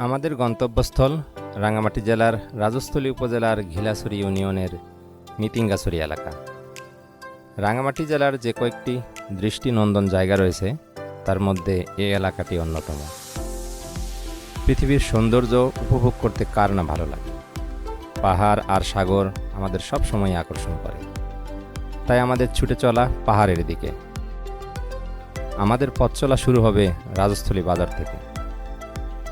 আমাদের গন্তব্যস্থল রাঙামাটি জেলার রাজস্থলী উপজেলার ঘিলাছড়ি ইউনিয়নের মিতিঙ্গাছড়ি এলাকা। রাঙামাটি জেলার যে কয়েকটি দৃষ্টিনন্দন জায়গা রয়েছে, তার মধ্যে এই এলাকাটি অন্যতম। পৃথিবীর সৌন্দর্য উপভোগ করতে কার না ভালো লাগে? পাহাড় আর সাগর আমাদের সব সময় আকর্ষণ করে। তাই আমাদের ছুটে চলা পাহাড়ের দিকে। আমাদের পথ চলা শুরু হবে রাজস্থলী বাজার থেকে।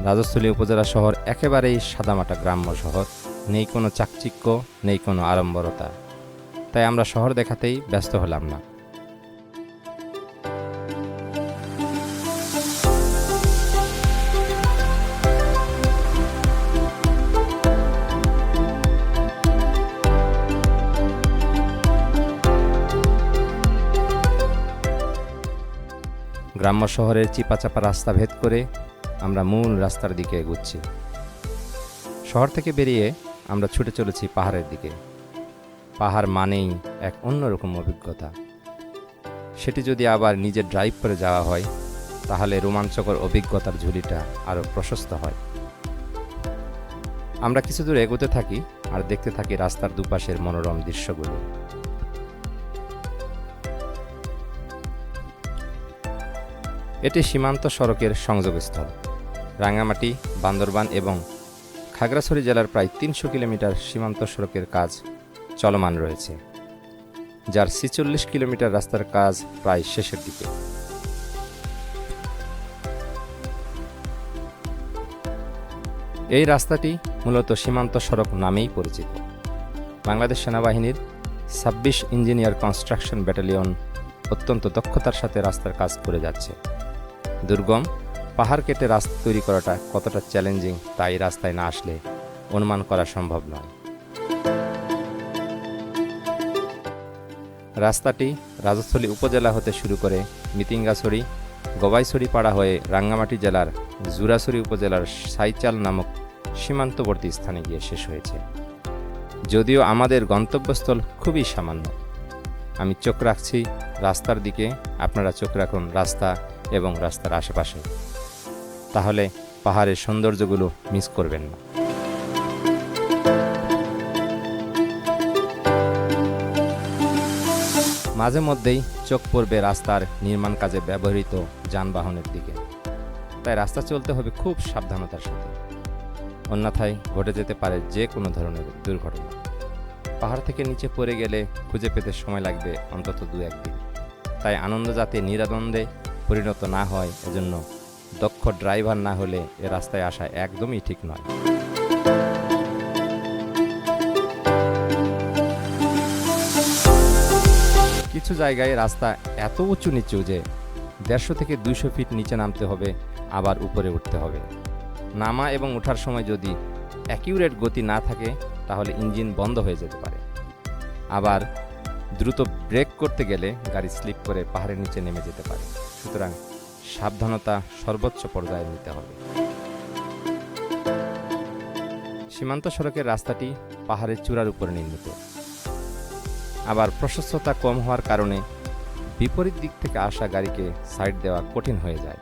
রাজস্থলী উপজেলা শহর একেবারেই সাদামাটা গ্রাম্য শহর। নেই কোনো চাকচিক্য, নেই কোনো আড়ম্বরতা। তাই আমরা শহর দেখাতেই ব্যস্ত হলাম না। গ্রাম্য শহরের চিপাচাপা রাস্তা ভেদ করে আমরা মূল রাস্তার দিকে এগুচ্ছি। শহর থেকে বেরিয়ে আমরা ছুটে চলেছি পাহাড়ের দিকে। পাহাড় মানেই এক অন্যরকম অভিজ্ঞতা। সেটি যদি আবার নিজে ড্রাইভ করে যাওয়া হয়, তাহলে রোমাঞ্চকর অভিজ্ঞতার ঝুলিটা আরও প্রশস্ত হয়। আমরা কিছু দূর এগোতে থাকি আর দেখতে থাকি রাস্তার দুপাশের মনোরম দৃশ্যগুলো। এটি সীমান্ত সড়কের সংযোগস্থল। রাঙ্গামাটি, বান্দরবান এবং খাগড়াছড়ি জেলার প্রায় তিনশো কিলোমিটার সীমান্ত সড়কের কাজ চলমান রয়েছে, যার ছিচল্লিশ কিলোমিটার রাস্তার কাজ প্রায় শেষের দিকে। এই রাস্তাটি মূলত সীমান্ত সড়ক নামেই পরিচিত। বাংলাদেশ সেনাবাহিনীর ছাব্বিশ ইঞ্জিনিয়ার কনস্ট্রাকশন ব্যাটালিয়ন অত্যন্ত দক্ষতার সাথে রাস্তার কাজ করে যাচ্ছে। দুর্গম পাহাড় কেটে রাস্তা তৈরি করাটা কতটা চ্যালেঞ্জিং তাই রাস্তায় না আসলে অনুমান করা সম্ভব নয়। রাস্তাটি রাজস্থলী উপজেলা হতে শুরু করে মিতিঙ্গাছড়ি, গবাইছড়ি পাড়া হয়ে রাঙ্গামাটি জেলার জুরাছড়ি উপজেলার সাইচাল নামক সীমান্তবর্তী স্থানে গিয়ে শেষ হয়েছে। যদিও আমাদের গন্তব্যস্থল খুবই সামান্য। আমি চোখ রাখছি রাস্তার দিকে, আপনারা চোখ রাখুন রাস্তা এবং রাস্তার আশেপাশে। তাহলে পাহাড়ের সৌন্দর্যগুলো মিস করবেন না। মাঝে মধ্যেই চোখ পড়বে রাস্তার নির্মাণ কাজে ব্যবহৃত যানবাহনের দিকে। তাই রাস্তা চলতে হবে খুব সাবধানতার সাথে। অন্যথায় ঘটে যেতে পারে যে কোনো ধরনের দুর্ঘটনা। পাহাড় থেকে নিচে পড়ে গেলে খুঁজে পেতে সময় লাগবে অন্তত দু একদিন তাই আনন্দ যাতে নিরানন্দে পরিণত না হয়, এজন্য দক্ষ ড্রাইভার না হলে এ রাস্তায় আসা একদমই ঠিক নয়। কিছু জায়গায় রাস্তা এত উঁচু নিচু যে দেড়শো থেকে দুইশো ফিট নিচে নামতে হবে, আবার উপরে উঠতে হবে। নামা এবং ওঠার সময় যদি অ্যাকিউরেট গতি না থাকে, তাহলে ইঞ্জিন বন্ধ হয়ে যেতে পারে। আবার দ্রুত ব্রেক করতে গেলে গাড়ি স্লিপ করে পাহাড়ের নিচে নেমে যেতে পারে। সুতরাং সাবধানতা সর্বোচ্চ পর্যায়ে নিতে হবে। সীমান্ত সড়কের রাস্তাটি পাহাড়ের চূড়ার উপরে নির্মিত। আবার প্রশস্ততা কম হওয়ার কারণে বিপরীত দিক থেকে আসা গাড়িকে সাইড দেওয়া কঠিন হয়ে যায়।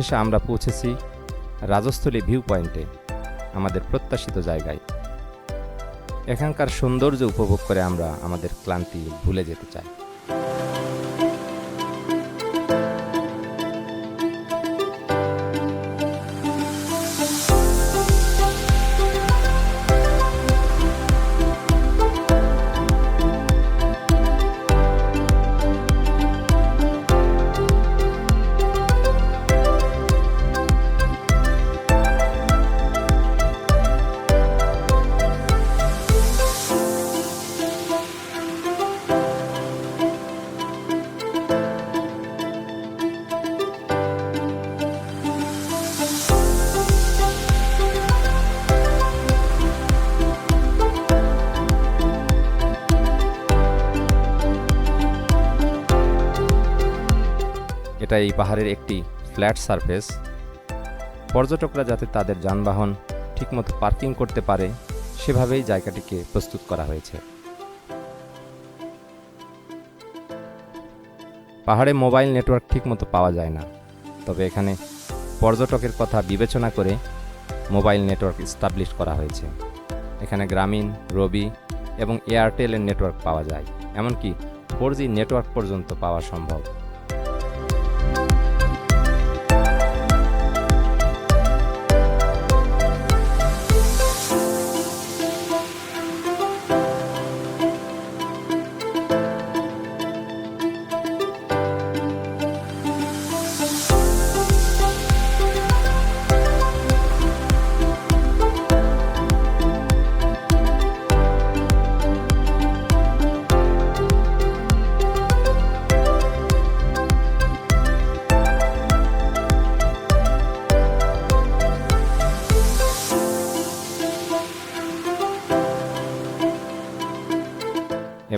অবশেষে আমরা পৌঁছেছি রাজস্থলী ভিউ পয়েন্টে আমাদের প্রত্যাশিত জায়গায়। এখানকার সৌন্দর্য উপভোগ করে আমরা আমাদের ক্লান্তি ভুলে যেতে চাই। এটা এই পাহাড়ের একটি ফ্ল্যাট সারফেস। পর্যটকরা যাতে তাদের যানবাহন ঠিকমতো পার্কিং করতে পারে, সেভাবেই জায়গাটিকে প্রস্তুত করা হয়েছে। পাহাড়ে মোবাইল নেটওয়ার্ক ঠিকমতো পাওয়া যায় না। তবে এখানে পর্যটকের কথা বিবেচনা করে মোবাইল নেটওয়ার্ক স্টাবলিশ করা হয়েছে। এখানে গ্রামীণ, রবি এবং এয়ারটেলের নেটওয়ার্ক পাওয়া যায়। এমনকি ফোর জি নেটওয়ার্ক পর্যন্ত পাওয়া সম্ভব।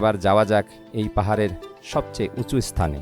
এবার যাওয়া যাক এই পাহাড়ের সবচেয়ে উঁচু স্থানে।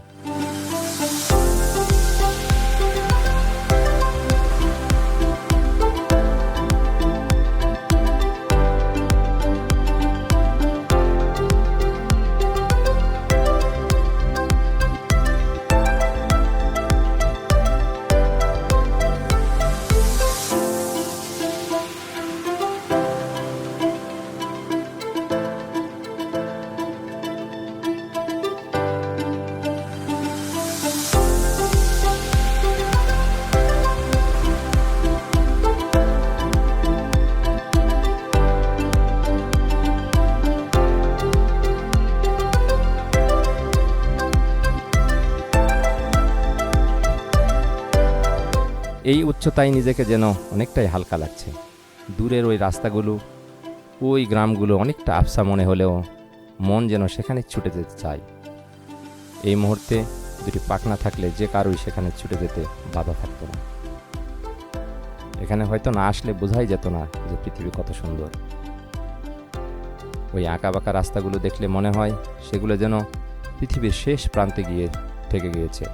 উচ্চতায় নিজেকে যেন অনেকটাই হালকা লাগছে। দূরের ওই রাস্তাগুলো, ওই গ্রামগুলো অনেকটা আফসা মনে হলেও মন যেন সেখানে ছুটে যেতে চায়। এই মুহূর্তে দুটি পাখনা থাকলে যে কারোই সেখানে ছুটে যেতে বাধা থাকতো না। এখানে হয়তো না আসলে বোঝাই যেত না যে পৃথিবী কত সুন্দর। ওই আঁকা বাঁকা রাস্তাগুলো দেখলে মনে হয় সেগুলো যেন পৃথিবীর শেষ প্রান্তে গিয়ে থেকে গিয়েছে।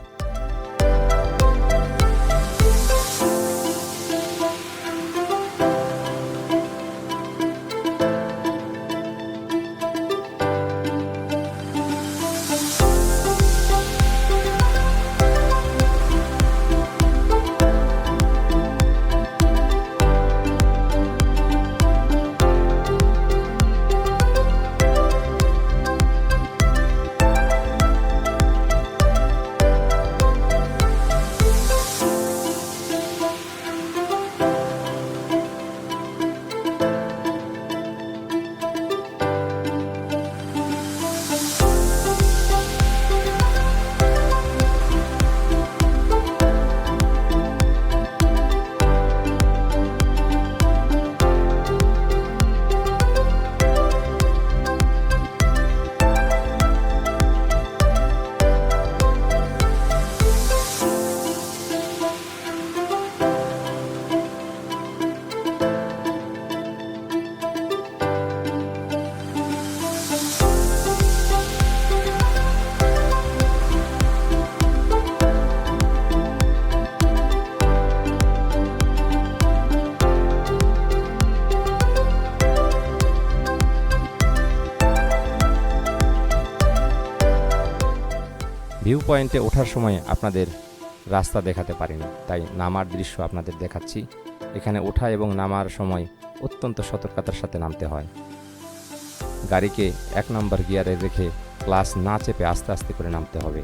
ভিউ পয়েন্টে ওঠার সময় আপনাদের রাস্তা দেখাতে পারিনি। তাই নামার দৃশ্য আপনাদের দেখাচ্ছি। এখানে ওঠা এবং নামার সময় অত্যন্ত সতর্কতার সাথে নামতে হয়। গাড়িকে এক নম্বর গিয়ারে রেখে ক্লাস না চেপে আস্তে আস্তে করে নামতে হবে।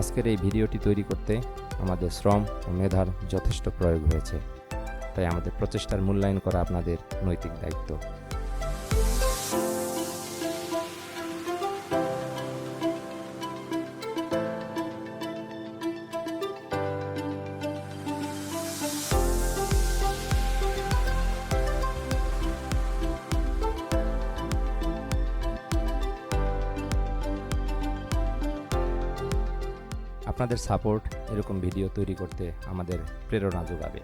আজকের এই ভিডিওটি তৈরি করতে আমাদের শ্রম ও মেধার যথেষ্ট প্রয়োগ হয়েছে। তাই আমাদের প্রচেষ্টার মূল্যায়ন করা আপনাদের নৈতিক দায়িত্ব। আপনাদের সাপোর্ট এরকম ভিডিও তৈরি করতে আমাদের প্রেরণা যোগাবে।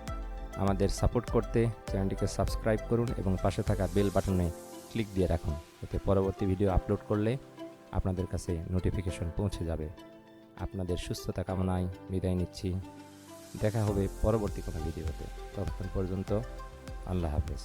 আমাদের সাপোর্ট করতে চ্যানেলটিকে সাবস্ক্রাইব করুন এবং পাশে থাকা বেল বাটনে ক্লিক দিয়ে রাখুন। এতে পরবর্তী ভিডিও আপলোড করলে আপনাদের কাছে নোটিফিকেশন পৌঁছে যাবে। আপনাদের সুস্থতা কামনায় বিদায় নিচ্ছি। দেখা হবে পরবর্তী কোনো ভিডিওতে ততক্ষণ পর্যন্ত আল্লাহ হাফেজ।